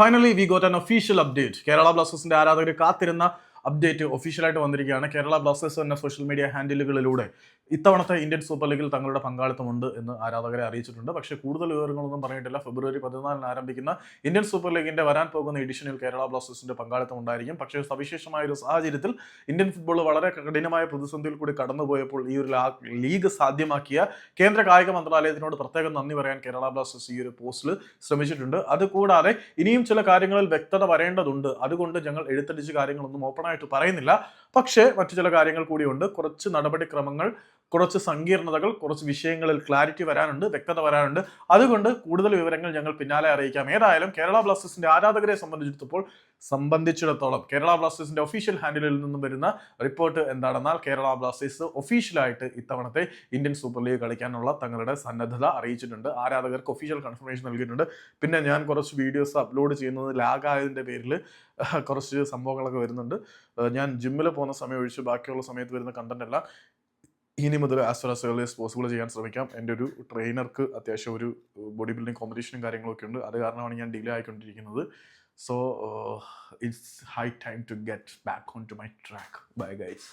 Finally we got an official update Kerala ബ്ലാസ്റ്റേഴ്സിന്റെ ആരാധകർ കാത്തിരുന്ന അപ്ഡേറ്റ് ഒഫീഷ്യലായിട്ട് വന്നിരിക്കുകയാണ്. കേരള ബ്ലാസ്റ്റേഴ്സ് എന്ന സോഷ്യൽ മീഡിയ ഹാൻഡിലുകളിലൂടെ ഇത്തവണത്തെ ഇന്ത്യൻ സൂപ്പർ ലീഗിൽ തങ്ങളുടെ പങ്കാളിത്തമുണ്ട് എന്ന് ആരാധകരെ അറിയിച്ചിട്ടുണ്ട്. പക്ഷേ കൂടുതൽ വിവരങ്ങളൊന്നും പറഞ്ഞിട്ടില്ല. ഫെബ്രുവരി പതിനാലിന് ആരംഭിക്കുന്ന ഇന്ത്യൻ സൂപ്പർ ലീഗിന്റെ വരാൻ പോകുന്ന എഡിഷനിൽ കേരള ബ്ലാസ്റ്റേഴ്സിന്റെ പങ്കാളിത്തം ഉണ്ടായിരിക്കും പക്ഷേ സവിശേഷമായ ഒരു സാഹചര്യത്തിൽ ഇന്ത്യൻ ഫുട്ബോൾ വളരെ കഠിനമായ പ്രതിസന്ധിയിൽ കൂടി കടന്നുപോയപ്പോൾ ഈ ഒരു ലീഗ് സാധ്യമാക്കിയ കേന്ദ്ര കായിക മന്ത്രാലയത്തിനോട് പ്രത്യേകം നന്ദി പറയാൻ കേരള ബ്ലാസ്റ്റേഴ്സ് ഈ ഒരു പോസ്റ്റിൽ ശ്രമിച്ചിട്ടുണ്ട്. അതുകൂടാതെ ഇനിയും ചില കാര്യങ്ങളിൽ വ്യക്തത വരേണ്ടതുണ്ട്. അതുകൊണ്ട് ഞങ്ങൾ എഴുത്തടിച്ച് കാര്യങ്ങളൊന്നും ഓപ്പണായിട്ട് പറയുന്നില്ല. പക്ഷേ മറ്റു ചില കാര്യങ്ങൾ കൂടിയുണ്ട്. കുറച്ച് നടപടിക്രമങ്ങൾ കുറച്ച് സങ്കീർണതകൾ കുറച്ച് വിഷയങ്ങളിൽ ക്ലാരിറ്റി വരാനുണ്ട് വ്യക്തത വരാനുണ്ട്. അതുകൊണ്ട് കൂടുതൽ വിവരങ്ങൾ ഞങ്ങൾ പിന്നാലെ അറിയിക്കാം. ഏതായാലും കേരള ബ്ലാസ്റ്റേഴ്സിന്റെ ആരാധകരെ സംബന്ധിച്ചിടത്തോളം സംബന്ധിച്ചിടത്തോളം കേരള ബ്ലാസ്റ്റേഴ്സിന്റെ ഒഫീഷ്യൽ ഹാൻഡിലിൽ നിന്നും വരുന്ന റിപ്പോർട്ട് എന്താണെന്നാൽ കേരള ബ്ലാസ്റ്റേഴ്സ് ഒഫീഷ്യലായിട്ട് ഇത്തവണത്തെ ഇന്ത്യൻ സൂപ്പർ ലീഗ് കളിക്കാനുള്ള തങ്ങളുടെ സന്നദ്ധത അറിയിച്ചിട്ടുണ്ട്. ആരാധകർക്ക് ഒഫീഷ്യൽ കൺഫർമേഷൻ നൽകിയിട്ടുണ്ട്. പിന്നെ ഞാൻ കുറച്ച് വീഡിയോസ് അപ്ലോഡ് ചെയ്യുന്നത് ലാഗായതിന്റെ പേരിൽ കുറച്ച് സംഭവങ്ങളൊക്കെ വരുന്നുണ്ട്. ഞാൻ ജിമ്മിൽ പോകുന്ന സമയം ഒഴിച്ച് ബാക്കിയുള്ള സമയത്ത് വരുന്ന കണ്ടന്റ് എല്ലാം ഇനി മുതൽ ആസ് ഫാർ ആസ് പോസിബിൾ ചെയ്യാൻ ശ്രമിക്കാം. എന്റെ ഒരു ട്രെയിനർക്ക് അത്യാവശ്യം ഒരു ബോഡി ബിൽഡിംഗ് കോമ്പറ്റീഷനും കാര്യങ്ങളൊക്കെ ഉണ്ട്. അത് കാരണമാണ് ഞാൻ delay ആയിക്കൊണ്ടിരിക്കുന്നത്. So it's high time to get back on to my track bye guys